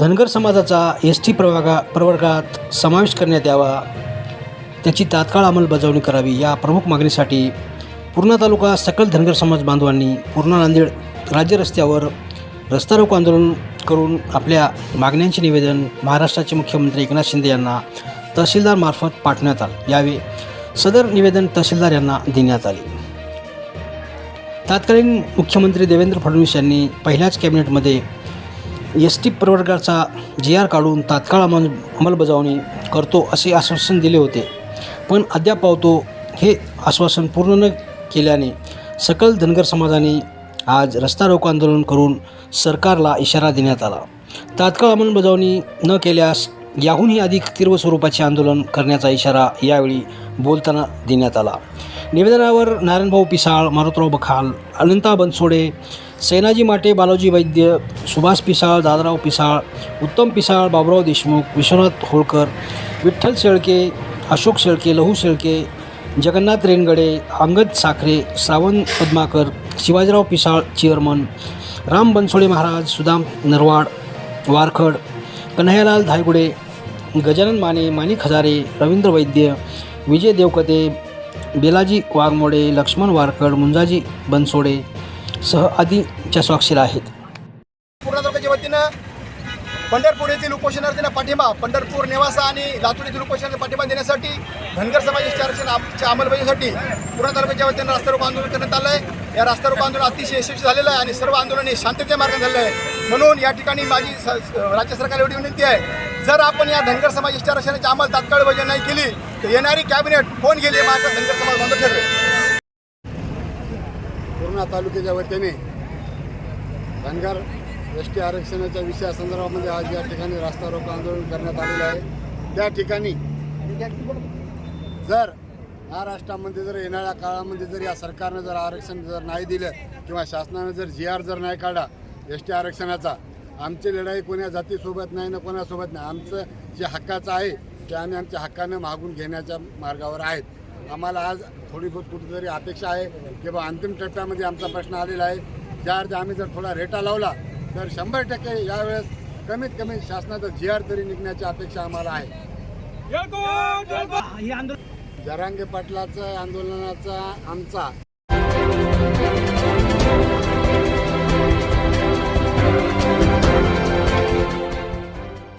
धनगर समाजाचा S T प्रवर्गा प्रवर्गात समावेश करण्यात यावा. त्याची तात्काळ अंमलबजावणी करावी या प्रमुख मागणीसाठी पूर्णा तालुका सकल धनगर समाज बांधवांनी पूर्णा नांदेड राज्य रस्त्यावर रस्ता रोको आंदोलन करून आपल्या मागण्यांचे निवेदन महाराष्ट्राचे मुख्यमंत्री एकनाथ शिंदे यांना तहसीलदारमार्फत पाठवण्यात आले. यावे सदर निवेदन तहसीलदार यांना देण्यात आले. तत्कालीन मुख्यमंत्री देवेंद्र फडणवीस यांनी पहिल्याच कॅबिनेटमध्ये एस टी प्रवर्गाचा जी आर काढून तात्काळ अंमल अंमलबजावणी करतो असे आश्वासन दिले होते. पण अद्याप पावतो हे आश्वासन पूर्ण न केल्याने सकल धनगर समाजाने आज रस्ता रोको आंदोलन करून सरकारला इशारा देण्यात आला. तात्काळ अंमलबजावणी न केल्यास याहूनही अधिक तीव्र स्वरूपाचे आंदोलन करण्याचा इशारा यावेळी बोलताना देण्यात आला. निवेदनावर नारायणभाऊ पिसाळ मारुतराव बखाल अनंता बनसोडे सेनाजी माटे बालाजी वैद्य सुभाष पिसाळ दादराव पिसाळ उत्तम पिसाळ बाबुराव देशमुख विश्वनाथ होळकर विठ्ठल शेळके अशोक शेळके लहू शेळके जगन्नाथ रेनगडे अंगद साखरे श्रावण पद्माकर शिवाजीराव पिसाळ चेअरमन राम बनसोळे महाराज सुदाम नरवाड वारखड कन्हैयालाल धायगुडे गजानन माने माणिक हजारे रवींद्र वैद्य विजय देवकते बेलाजी वाघमोडे लक्ष्मण वारकड मुंजाजी बनसोडे सह आदींच्या स्वाक्षऱ्या आहेत. पूर्ण तालुक्याच्या वतीनं पंढरपूर येथील उपोषणार्थींना पाठिंबा पंढरपूर निवासा आणि लातूर येथील उपोषणार्थी पाठिंबा देण्यासाठी धनगर समाजाच्या आरक्षणाच्या अंमलबजावणीसाठी पूर्ण तालुक्याच्या वतीनं रस्त्यारोप आंदोलन करण्यात आलं आहे या रास्ता आंदोलन अतिशय यशस्वी झालेलं आहे आणि सर्व आंदोलन हे शांततेच्या मार्गाने झालेलं आहे म्हणून या ठिकाणी माझी स- राज्य सरकारला एवढी विनंती आहे जर आपण या धनगर समाजाच्या आरक्षणाची अंमल तात्काळ बजावणी नाही केली तर येणारी कॅबिनेट कोण गेली महाराष्ट्र धनगर समाज बांधव ठरवेल पूर्णा तालुक्याच्या वतीने धनगर एस टी आरक्षणाच्या विषयासंदर्भामध्ये आज या ठिकाणी रास्ता रोको आंदोलन करण्यात आलेलं आहे. त्या ठिकाणी जर महाराष्ट्रामध्ये जर येणाऱ्या काळामध्ये जर या सरकारनं जर आरक्षण जर नाही दिलं किंवा शासनानं जर जी आर जर नाही काढला एस टी आरक्षणाचा आमची लढाई कोण्या जातीसोबत नाही ना कोणासोबत नाही. आमचं जे हक्काचं आहे ते आम्ही आमच्या हक्कानं मागून घेण्याच्या मार्गावर आहेत. आम्हाला आज थोडी बहुत कुठेतरी अपेक्षा आहे की बा अंतिम टप्प्यामध्ये आमचा प्रश्न आलेला आहे. ज्या अर्थ आम्ही जर थोडा रेटा लावला तर शंभर टक्के यावेळेस कमीत कमी शासनाचा जी आर तरी निघण्याची अपेक्षा आम्हाला आहे. जरांगे पाटलाचं आंदोलनाचा आमचा